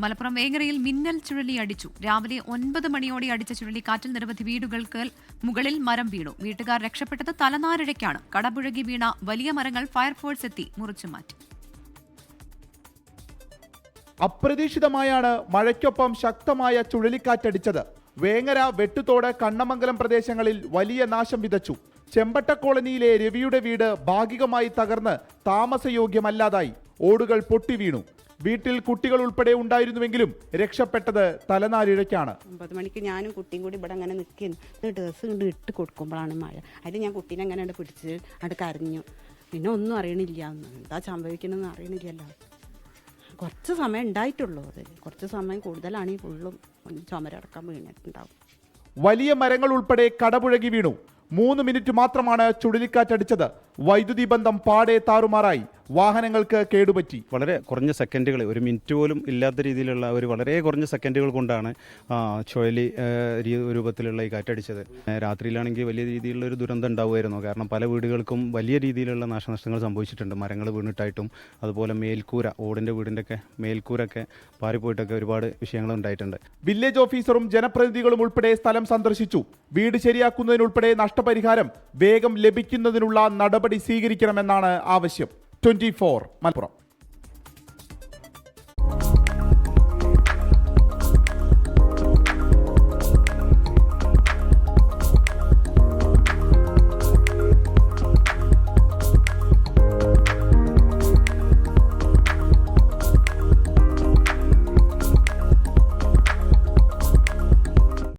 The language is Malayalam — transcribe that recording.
മലപ്പുറം വേങ്ങരയിൽ മിന്നൽ ചുഴലി അടിച്ചു. രാവിലെ ഒൻപത് മണിയോടെ അടിച്ച ചുഴലിക്കാറ്റിൽ നിരവധി വീടുകൾക്ക് മുകളിൽ മരം വീണു. വീട്ടുകാർ രക്ഷപ്പെട്ടത് തലനാരിഴയ്ക്കാണ്. കടപുഴകി വീണ വലിയ മരങ്ങൾ ഫയർഫോഴ്സ് എത്തി മുറിച്ചു മാറ്റി. അപ്രതീക്ഷിതമായാണ് മഴയ്ക്കൊപ്പം ശക്തമായ ചുഴലിക്കാറ്റടിച്ചത്. വേങ്ങര വെട്ടുതോട് കണ്ണമംഗലം പ്രദേശങ്ങളിൽ വലിയ നാശം വിതച്ചു. ചെമ്പട്ട കോളനിയിലെ രവിയുടെ വീട് ഭാഗികമായി തകർന്ന് താമസയോഗ്യമല്ലാതായി. ഓടുകൾ പൊട്ടി വീണു. വീട്ടിൽ കുട്ടികൾ ഉൾപ്പെടെ ഉണ്ടായിരുന്നുവെങ്കിലും രക്ഷപ്പെട്ടത് തലനാരിഴയ്ക്കാണ്. ഒമ്പത് മണിക്ക് ഞാനും കുട്ടിയും കൂടി ഇവിടെ അങ്ങനെ നിൽക്കുന്നു. എന്നിട്ട് ഡ്രസ്സ് കൊണ്ട് ഇട്ട് കൊടുക്കുമ്പോഴാണ് മഴ. അതിൽ ഞാൻ കുട്ടീനെ അങ്ങനെ അവിടെ പിടിച്ച് അവിടെ കരഞ്ഞു. പിന്നെ ഒന്നും അറിയണില്ല. എന്താ സംഭവിക്കണമെന്ന് അറിയണില്ലല്ലോ. കുറച്ച് സമയം ഉണ്ടായിട്ടുള്ളൂ അത്. കുറച്ച് സമയം കൂടുതലാണ് ഈ ഫുള്ളും ചുമരടക്കം വീണിട്ടുണ്ടാവും. വലിയ മരങ്ങൾ ഉൾപ്പെടെ കടപുഴകി വീണു. മൂന്ന് മിനിറ്റ് മാത്രമാണ് ചുഴലിക്കാറ്റടിച്ചത് വൈദ്യുതി ബന്ധം പാടെ താറുമാറായി. വാഹനങ്ങൾക്ക് കേടുപറ്റി. വളരെ കുറഞ്ഞ സെക്കൻഡുകൾ ഒരു മിനിറ്റ് പോലും ഇല്ലാത്ത രീതിയിലുള്ള ഒരു വളരെ കുറഞ്ഞ സെക്കൻഡുകൾ കൊണ്ടാണ് ചുഴലി രൂപത്തിലുള്ള ഈ കാറ്റടിച്ചത്. രാത്രിയിലാണെങ്കിൽ വലിയ രീതിയിലുള്ള ഒരു ദുരന്തം ഉണ്ടാവുമായിരുന്നു. കാരണം പല വീടുകൾക്കും വലിയ രീതിയിലുള്ള നാശനഷ്ടങ്ങൾ സംഭവിച്ചിട്ടുണ്ട്. മരങ്ങൾ വീണിട്ടായിട്ടും അതുപോലെ മേൽക്കൂര ഓടിന്റെ വീടിന്റെ ഒക്കെ മേൽക്കൂരൊക്കെ പാറിപ്പോയിട്ടൊക്കെ ഒരുപാട് വിഷയങ്ങൾ ഉണ്ടായിട്ടുണ്ട്. വില്ലേജ് ഓഫീസറും ജനപ്രതിനിധികളും ഉൾപ്പെടെ സ്ഥലം സന്ദർശിച്ചു. വീട് ശരിയാക്കുന്നതിനുൾപ്പെടെ നഷ്ടപരിഹാരം വേഗം ലഭിക്കുന്നതിനുള്ള നടപടി സ്വീകരിക്കണമെന്നാണ് ആവശ്യം. Twenty four Malappuram.